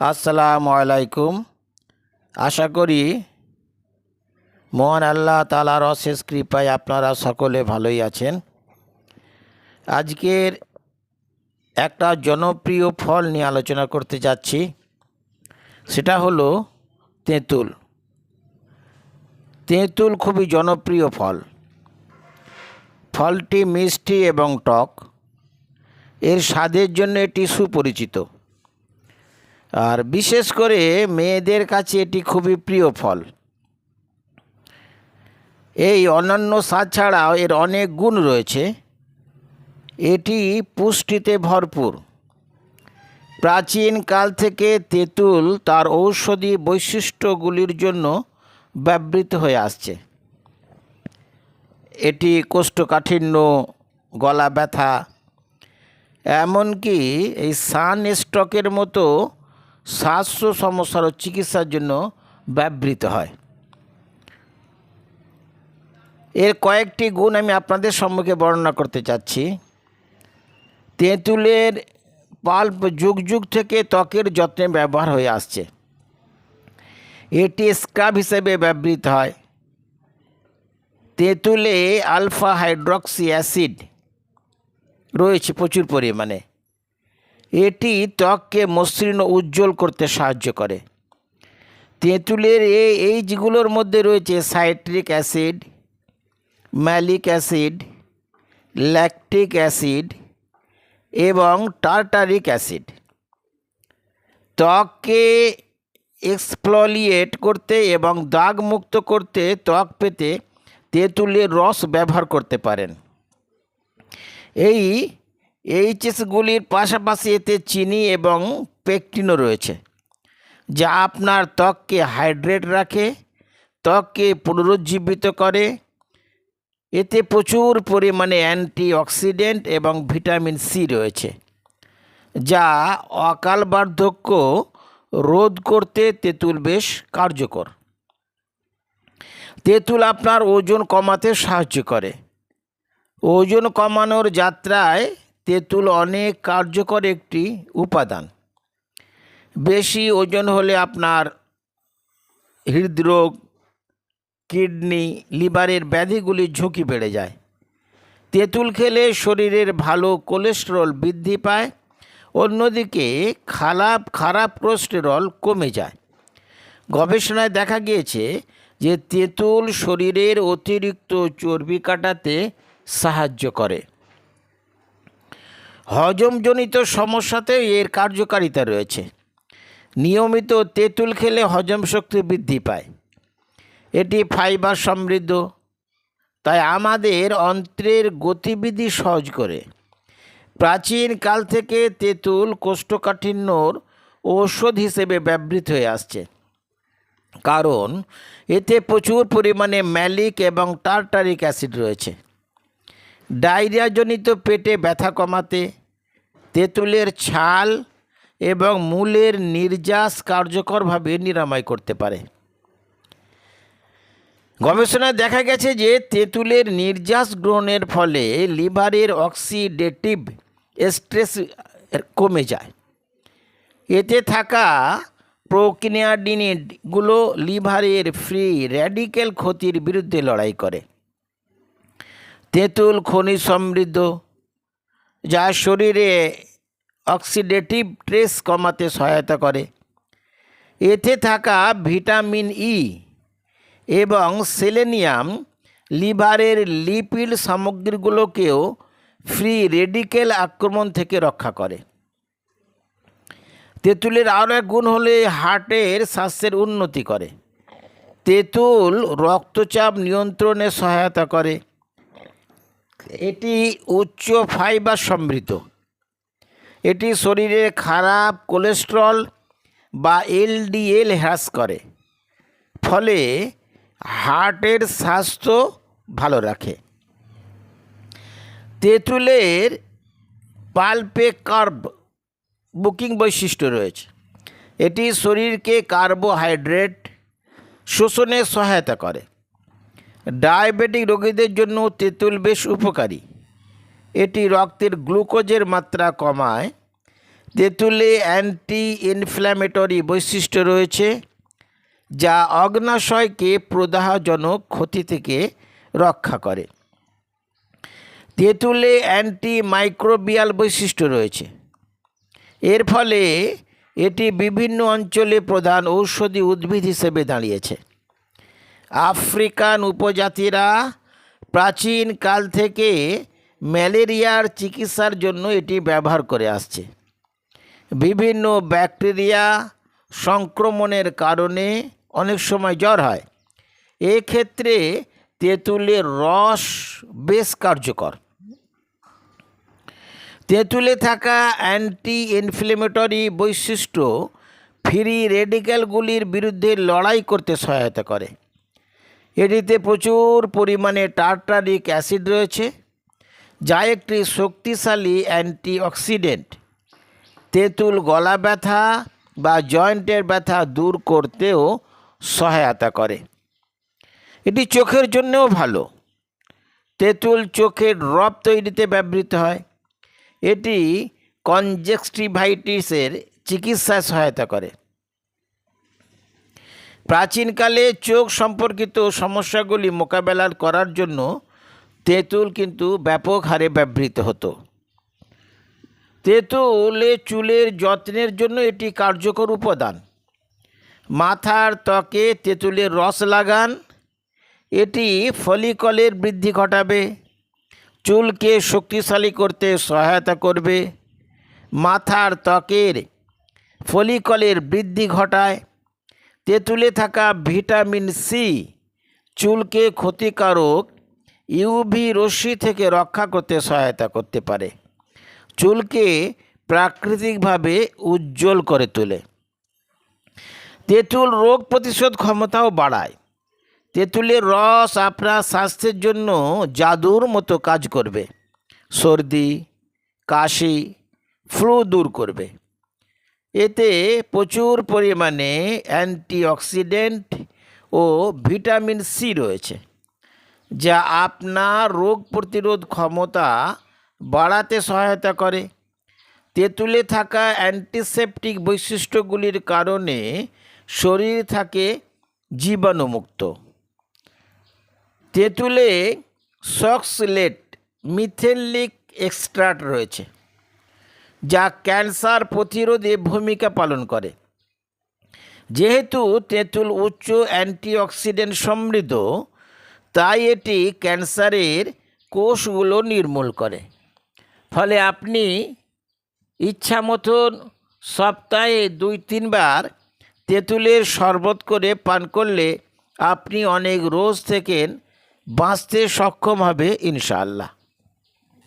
আসসালামু আলাইকুম। আশা করি মহান আল্লাহ তালার অশেষ কৃপায় আপনারা সকলে ভালোই আছেন। আজকের একটা জনপ্রিয় ফল নিয়ে আলোচনা করতে যাচ্ছি, সেটা হলো তেঁতুল। তেঁতুল খুবই জনপ্রিয় ফল। ফলটি মিষ্টি এবং টক। এর স্বাদের জন্য এটি সুপরিচিত। আর বিশেষ করে মেয়েদের কাছে এটি খুবই প্রিয় ফল। এই অনন্য স্বাদ ছাড়াও এর অনেক গুণ রয়েছে। এটি পুষ্টিতে ভরপুর। প্রাচীন কাল থেকে তেঁতুল তার ঔষধি বৈশিষ্ট্যগুলির জন্য ব্যবহৃত হয়ে আসছে। এটি কোষ্ঠকাঠিন্য গলা ব্যথা এমনকি এই সান স্ট্রোকের মতো শ্বাস সমস্যার চিকিৎসার জন্য ব্যবহৃত হয়। এর কয়েকটি গুণ আমি আপনাদের সম্মুখে বর্ণনা করতে চাচ্ছি। তেঁতুলের পাল্প যুগ যুগ থেকে ত্বকের যত্নে ব্যবহার হয়ে আসছে। এটি স্ক্রাব হিসেবে ব্যবহৃত হয়। তেঁতুলে আলফা হাইড্রক্সি অ্যাসিড রয়েছে প্রচুর পরিমাণে। এটি ত্বককে মসৃণ ও উজ্জ্বল করতে সাহায্য করে। তেঁতুলের এই এই যেগুলোর মধ্যে রয়েছে citric acid, malic acid, lactic acid এবং টার্টারিক অ্যাসিড। ত্বককে এক্সপ্ললিয়েট করতে এবং দাগ মুক্ত করতে ত্বক পেতে তেঁতুলের রস ব্যবহার করতে পারেন। এই এইচএসগুলির পাশাপাশি এতে চিনি এবং পেকটিনও রয়েছে, যা আপনার ত্বককে হাইড্রেট রাখে, ত্বককে পুনরুজ্জীবিত করে। এতে প্রচুর পরিমাণে অ্যান্টিঅক্সিডেন্ট এবং ভিটামিন সি রয়েছে, যা অকাল বার্ধক্য রোধ করতে তেঁতুল বেশ কার্যকর। তেঁতুল আপনার ওজন কমাতে সাহায্য করে। ওজন কমানোর যাত্রায় তেঁতুল অনেক কার্যকর একটি উপাদান। বেশি ওজন হলে আপনার হৃদরোগ, কিডনি, লিভারের ব্যাধিগুলির ঝুঁকি বেড়ে যায়। তেঁতুল খেলে শরীরের ভালো কোলেস্টেরল বৃদ্ধি পায়, অন্যদিকে খারাপ খারাপ কোলেস্টেরল কমে যায়। গবেষণায় দেখা গিয়েছে যে তেঁতুল শরীরের অতিরিক্ত চর্বি কাটাতে সাহায্য করে। হজমজনিত সমস্যাতে এর কার্যকারিতা রয়েছে। নিয়মিত তেঁতুল খেলে হজম শক্তি বৃদ্ধি পায়। এটি ফাইবার সমৃদ্ধ, তাই আমাদের অন্ত্রের গতিবিধি সহজ করে। প্রাচীন কাল থেকে তেঁতুল কোষ্ঠকাঠিন্যর ঔষধ হিসেবে ব্যবহৃত হয়ে আসছে। কারণ, এতে প্রচুর পরিমাণে ম্যালিক এবং টার্টারিক অ্যাসিড রয়েছে। ডায়রিয়াজনিত পেটে ব্যথা কমাতে, তেঁতুলের ছাল এবং মূলের নির্যাস কার্যকরভাবে নিরাময় করতে পারে। গবেষণায় দেখা গেছে যে তেঁতুলের নির্যাস গ্রহণের ফলে লিভারের অক্সিডেটিভ স্ট্রেস কমে যায়। এতে থাকা প্রোকিনিয়াডিনিটগুলো লিভারের ফ্রি র্যাডিক্যাল ক্ষতির বিরুদ্ধে লড়াই করে। তেঁতুল খনিজ সমৃদ্ধ, যা শরীরে অক্সিডেটিভ ট্রেস কমাতে সহায়তা করে। এতে থাকা ভিটামিন ই এবং সেলেনিয়াম লিভারের লিপিড সামগ্রীগুলোকেও ফ্রি রেডিকেল আক্রমণ থেকে রক্ষা করে। তেঁতুলের আরও এক গুণ হলে হার্টের স্বাস্থ্যের উন্নতি করে। তেঁতুল রক্তচাপ নিয়ন্ত্রণে সহায়তা করে। এটি উচ্চ ফাইবার সমৃদ্ধ। এটি শরীরে খারাপ কোলেস্ট্রল বা এলডিএল হ্রাস করে, ফলে হার্টের স্বাস্থ্য ভালো রাখে। তেঁতুলের পাল্পে কার্ব বুকিং বৈশিষ্ট্য রয়েছে। এটি শরীরকে কার্বোহাইড্রেট শোষণে সহায়তা করে। ডায়াবেটিক রোগীদের জন্য তেঁতুল বেশ উপকারী। এটি রক্তের গ্লুকোজের মাত্রা কমায়। তেঁতুলে অ্যান্টি ইনফ্ল্যামেটরি বৈশিষ্ট্য রয়েছে, যা অগ্নাশয়কে প্রদাহজনক ক্ষতি থেকে রক্ষা করে। তেঁতুলে অ্যান্টি মাইক্রোবিয়াল বৈশিষ্ট্য রয়েছে। এর ফলে এটি বিভিন্ন অঞ্চলে প্রধান ঔষধি উদ্ভিদ হিসেবে দাঁড়িয়েছে। আফ্রিকান উপজাতিরা প্রাচীন কাল থেকে ম্যালেরিয়ার চিকিৎসার জন্য এটি ব্যবহার করে আসছে। বিভিন্ন ব্যাকটেরিয়া সংক্রমণের কারণে অনেক সময় জ্বর হয়। এক্ষেত্রে তেঁতুলের রস বেশ কার্যকর। তেঁতুলে থাকা অ্যান্টি ইনফ্লেমেটরি বৈশিষ্ট্য ফ্রি রেডিক্যালগুলির বিরুদ্ধে লড়াই করতে সহায়তা করে। এটিতে প্রচুর পরিমাণে টার্টারিক অ্যাসিড রয়েছে, যা একটি শক্তিশালী অ্যান্টিঅক্সিডেন্ট। তেঁতুল গলা ব্যথা বা জয়েন্টের ব্যথা দূর করতেও সহায়তা করে। এটি চোখের জন্যও ভালো। তেঁতুল চোখের রব তৈরিতে ব্যবহৃত হয়। এটি কনজেক্সটিভাইটিসের চিকিৎসায় সহায়তা করে। প্রাচীনকালে চোখ সম্পর্কিত সমস্যাগুলি মোকাবেলা করার জন্য তেঁতুল কিন্তু ব্যাপক হারে ব্যবহৃত হতো। তেঁতুলে চুলের যত্নের জন্য এটি কার্যকর উপাদান। মাথার ত্বকে তেঁতুলের রস লাগান, এটি ফলিকলের বৃদ্ধি ঘটাবে, চুলকে শক্তিশালী করতে সহায়তা করবে, মাথার ত্বকের ফলিকলের বৃদ্ধি ঘটায় তেঁতুলে থাকা ভিটামিন সি চুলকে ক্ষতিকারক ইউভি রশ্মি থেকে রক্ষা করতে সহায়তা করতে পারে। চুলকে প্রাকৃতিকভাবে উজ্জ্বল করে তোলে। তেঁতুল রোগ প্রতিশোধ ক্ষমতাও বাড়ায়। তেঁতুলের রস আপনার স্বাস্থ্যের জন্য জাদুর মতো কাজ করবে। সর্দি, কাশি, ফ্লু দূর করবে। এতে প্রচুর পরিমাণে অ্যান্টিঅক্সিডেন্ট ও ভিটামিন সি রয়েছে, যা আপনার রোগ প্রতিরোধ ক্ষমতা বাড়াতে সহায়তা করে। তেঁতুলে থাকা অ্যান্টিসেপটিক বৈশিষ্ট্যগুলির কারণে শরীর থাকে জীবাণুমুক্ত। তেঁতুলে সক্সলেট মিথেলিক এক্সট্রাট রয়েছে। যা ক্যান্সার প্রতিরোধে ভূমিকা পালন করে। যেহেতু তেঁতুল উচ্চ অ্যান্টিঅক্সিডেন্ট সমৃদ্ধ, তাই এটি ক্যান্সারের কোষগুলো নির্মূল করে। ফলে আপনি ইচ্ছা মতন সপ্তাহে দুই তিনবার তেঁতুলের শরবত করে পান করলে আপনি অনেক রোজ থেকে বাঁচতে সক্ষম হবে ইনশাআল্লাহ।